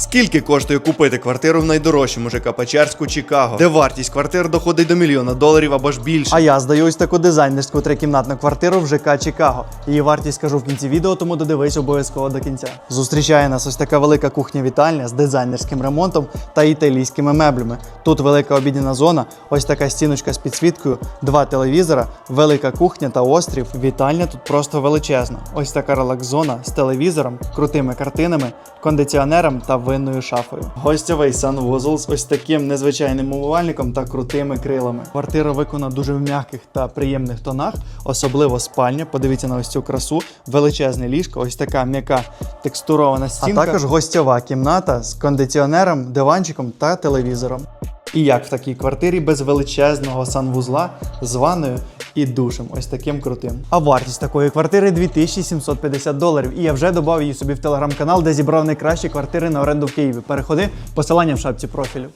Скільки коштує купити квартиру в найдорожчому ЖК Печерську Чикаго, де вартість квартир доходить до мільйона доларів або ж більше? А я здаю ось таку дизайнерську трикімнатну квартиру в ЖК Чикаго. Її вартість скажу в кінці відео, тому додивись обов'язково до кінця. Зустрічає нас ось така велика кухня-вітальня з дизайнерським ремонтом та італійськими меблями. Тут велика обідня зона, ось така стіночка з підсвіткою, два телевізора, велика кухня та острів. Вітальня тут просто величезна. Ось така релакс-зона з телевізором, крутими картинами, кондиціонером та винною шафою. Гостьовий санвузол з ось таким незвичайним умивальником та крутими крилами. Квартира виконана дуже в м'яких та приємних тонах, особливо спальня. Подивіться на ось цю красу, величезне ліжко, ось така м'яка текстурована стінка. А також гостьова кімната з кондиціонером, диванчиком та телевізором. І як в такій квартирі без величезного санвузла з ванною і душем, ось таким крутим. А вартість такої квартири 2750 доларів. І я вже додав її собі в телеграм-канал, де зібрав найкращі квартири на оренду в Києві. Переходи, посилання в шапці профілю.